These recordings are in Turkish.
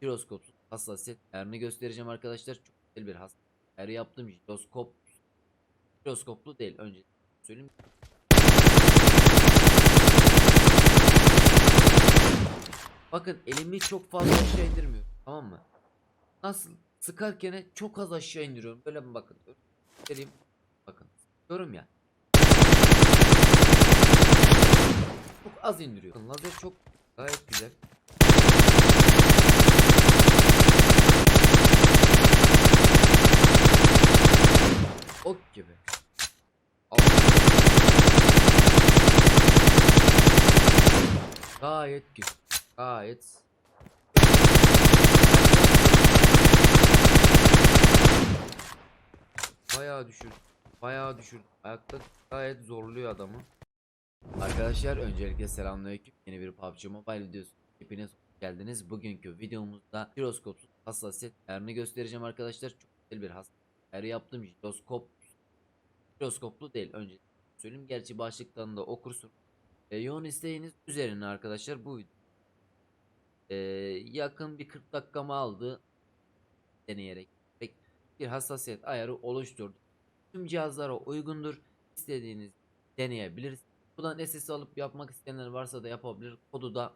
jiroskopsuz hassasiyet ayarını göstereceğim arkadaşlar. Çok güzel bir hassasiyet ayarı yaptım. Jiroskop jiroskoplu değil önce söyleyeyim. Bakın elimi çok fazla aşağı indirmiyorum. Tamam mı? Nasıl? Sıkarken çok az aşağı indiriyorum. Böyle mi bakın? Göstereyim. Bakın. Diyorum ya. Çok az indiriyor. Bakın Lazer çok gayet güzel. Ok gibi. Al. Gayet güzel. Gayet. Bayağı düşür. Bayağı düşür. Ayakta gayet zorluyor adamı. Arkadaşlar öncelikle selamünaleyküm. Yeni bir PUBG Mobile videosu. Hepiniz hoş geldiniz. Bugünkü videomuzda jiroskopsuz hassasiyet ayarını göstereceğim arkadaşlar. Çok güzel bir hassasiyet ayarı yaptım. Jiroskop jiroskoplu değil önce söyleyeyim. Gerçi başlıktan da okursun. E, yoğun isteğiniz üzerine arkadaşlar bu. E, yakın bir 40 dakikamı aldı. Deneyerek bir hassasiyet ayarı oluşturdum. Tüm cihazlara uygundur. İstediğiniz deneyebilirsiniz. Buradan SS alıp yapmak isteyenler varsa da yapabilir. Kodu da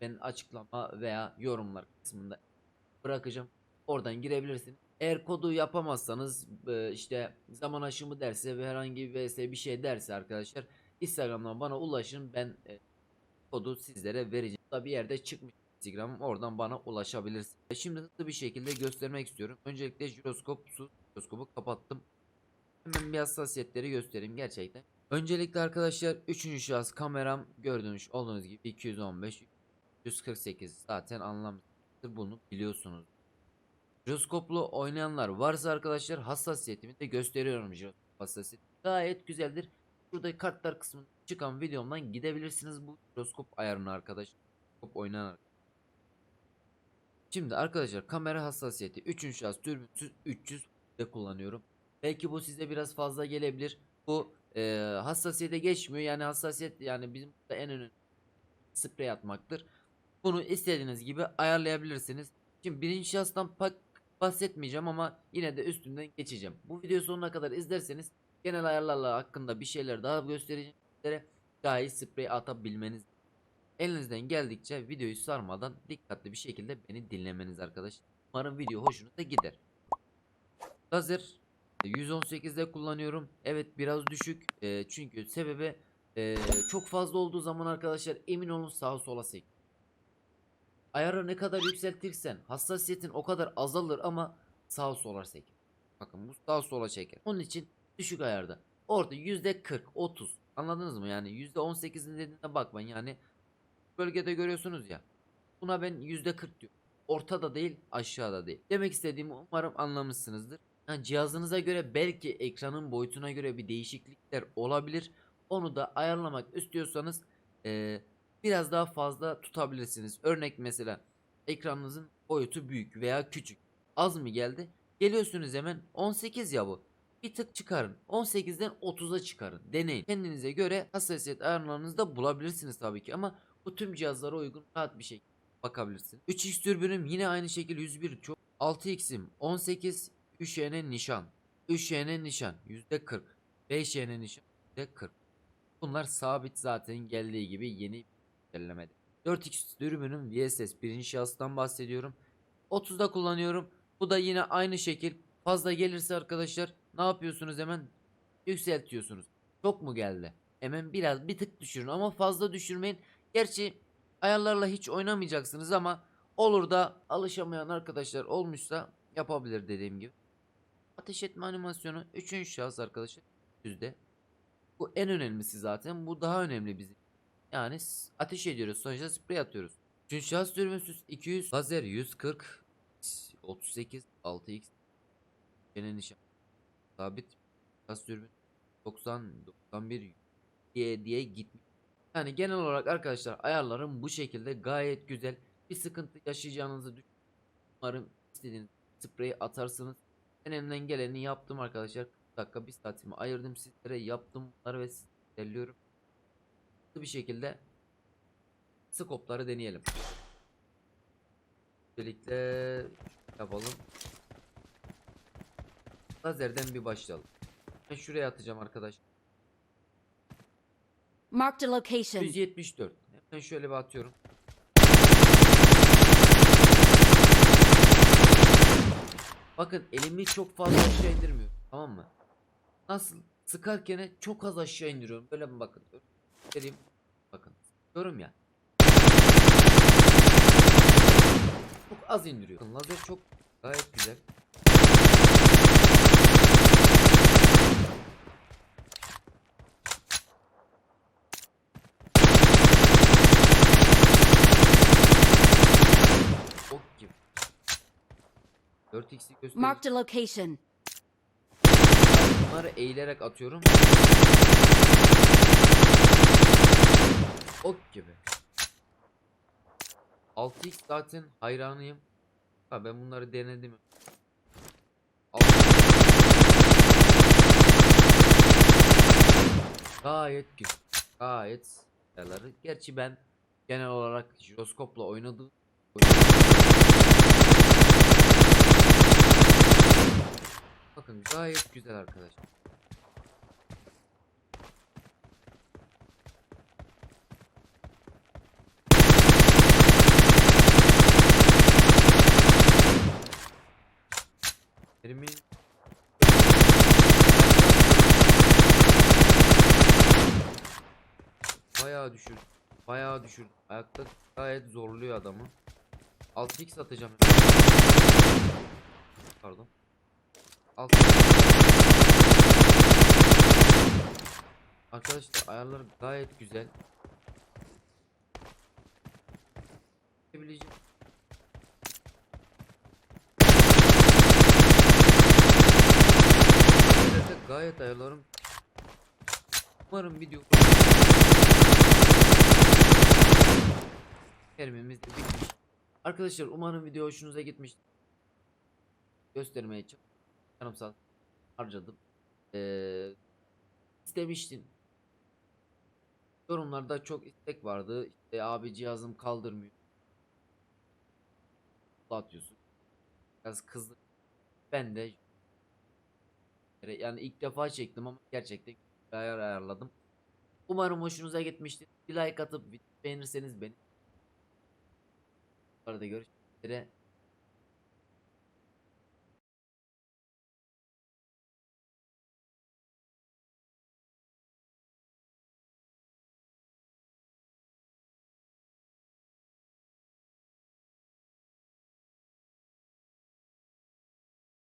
ben açıklama veya yorumlar kısmında bırakacağım. Oradan girebilirsiniz. Eğer kodu yapamazsanız e, işte zaman aşımı derse ve herhangi bir vs bir şey derse arkadaşlar Instagram'dan bana ulaşın. Ben e, kodu sizlere vereceğim. Da bir yerde çıkmış Instagram'ım oradan bana ulaşabilirsiniz. E, Şimdi hızlı bir şekilde göstermek istiyorum. Öncelikle jiroskop su jiroskopu kapattım. Hemen bir hassasiyetleri göstereyim gerçekten. Öncelikle arkadaşlar 3. şahıs kameram gördüğünüz olduğunuz gibi 215 148 zaten anlamlıdır bunu biliyorsunuz. Jiroskoplu oynayanlar varsa arkadaşlar hassasiyetimi de gösteriyorum jiroskop hassasiyeti. Gayet güzeldir. Burada kartlar kısmında çıkan videomdan gidebilirsiniz bu jiroskop ayarını oynayan arkadaşlar. Şimdi arkadaşlar kamera hassasiyeti 3. şahıs türbünsüz 300 de kullanıyorum. Belki bu size biraz fazla gelebilir. Bu e, hassasiyete geçmiyor. Yani hassasiyet yani bizim en önemli sprey atmaktır. Bunu istediğiniz gibi ayarlayabilirsiniz. Şimdi birinci şahıstan bahsetmeyeceğim ama yine de üstünden geçeceğim. Bu video sonuna kadar izlerseniz genel ayarlarla hakkında bir şeyler daha göstereceğim sizlere. İyi sprey atabilmeniz. Elinizden geldikçe videoyu sarmadan dikkatli bir şekilde beni dinlemeniz arkadaşlar. Umarım video hoşunuza gider. Lazer 118'de kullanıyorum. Evet biraz düşük. Ee, çünkü sebebi ee, çok fazla olduğu zaman arkadaşlar emin olun sağa sola sek. Ayarı ne kadar yükseltirsen hassasiyetin o kadar azalır ama sağa sola sek. Bakın bu sağa sola çeker. Onun için düşük ayarda. Orada yüzde 40 30 anladınız mı yani yüzde 18'in dediğine bakmayın yani bölgede görüyorsunuz ya. Buna ben yüzde 40 diyorum. Ortada değil aşağıda değil. Demek istediğimi umarım anlamışsınızdır. Yani cihazınıza göre belki ekranın boyutuna göre bir değişiklikler olabilir. Onu da ayarlamak istiyorsanız eee, biraz daha fazla tutabilirsiniz. Örnek mesela ekranınızın boyutu büyük veya küçük. Az mı geldi? Geliyorsunuz hemen 18 ya bu. Bir tık çıkarın. 18'den 30'a çıkarın. Deneyin. Kendinize göre hassasiyet ayarlarınızı da bulabilirsiniz tabii ki ama bu tüm cihazlara uygun rahat bir şekilde bakabilirsiniz. 3x türbünüm yine aynı şekilde 101 çok. 6x'im 18 3y'nin nişan. 3y'nin nişan %40. 5y'nin nişan %40. Bunlar sabit zaten geldiği gibi yeni güncellemede. 4x dürbünün VSS birinci şahıstan bahsediyorum. 30'da kullanıyorum. Bu da yine aynı şekil. Fazla gelirse arkadaşlar ne yapıyorsunuz hemen yükseltiyorsunuz. Çok mu geldi? Hemen biraz bir tık düşürün ama fazla düşürmeyin. Gerçi ayarlarla hiç oynamayacaksınız ama olur da alışamayan arkadaşlar olmuşsa yapabilir dediğim gibi. Ateş etme animasyonu 3. şahıs arkadaşlar yüzde. Bu en önemlisi zaten. Bu daha önemli bizim. Yani ateş ediyoruz. Sonuçta sprey atıyoruz. 3. şahıs dürbünsüz 200 lazer 140 38 6x gene nişan sabit şahıs dürbün 90 91 diye diye gitmiş. Yani genel olarak arkadaşlar ayarlarım bu şekilde gayet güzel. Bir sıkıntı yaşayacağınızı düşünüyorum. Umarım istediğiniz spreyi atarsınız. Ben elimden geleni yaptım arkadaşlar. 40 dakika bir saatimi ayırdım sizlere yaptım bunları ve sizlerliyorum. Hızlı bir şekilde skopları deneyelim. Öncelikle yapalım. Lazerden bir başlayalım. Ben şuraya atacağım arkadaş. Marked a location. 174. Hemen şöyle bir atıyorum. Bakın elimi çok fazla aşağı indirmiyorum. Tamam mı? Nasıl? Sıkarken çok az aşağı indiriyorum. Böyle mi bakın? Göstereyim. Bakın. Diyorum ya. Çok az indiriyor. Bakın Lazer çok gayet güzel. Ok gibi. 4x'i göstereyim. Marked a location. Bunları eğilerek atıyorum. Ok gibi. 6x zaten hayranıyım. Ha ben bunları denedim. 6x. Gayet güzel. Gayet. Gerçi ben genel olarak jiroskopla oynadım. Bakın gayet güzel arkadaşlar. Mermi Bayağı düşür. Bayağı düşür. Ayakta gayet zorluyor adamı. 6x atacağım. Pardon. 6 Arkadaşlar ayarlar gayet güzel. Ayarlarda gayet ayarlarım. Umarım video Kerimimiz de bitmiş. Arkadaşlar umarım video hoşunuza gitmiş. Göstermeye çok yarım saat harcadım. Ee, istemiştin. Yorumlarda çok istek vardı. İşte abi cihazım kaldırmıyor. atıyorsun. Biraz kızdı. Ben de yani ilk defa çektim ama gerçekten bir ayar ayarladım. Umarım hoşunuza gitmiştir. Bir like atıp beğenirseniz beni. Bu arada görüşmek üzere.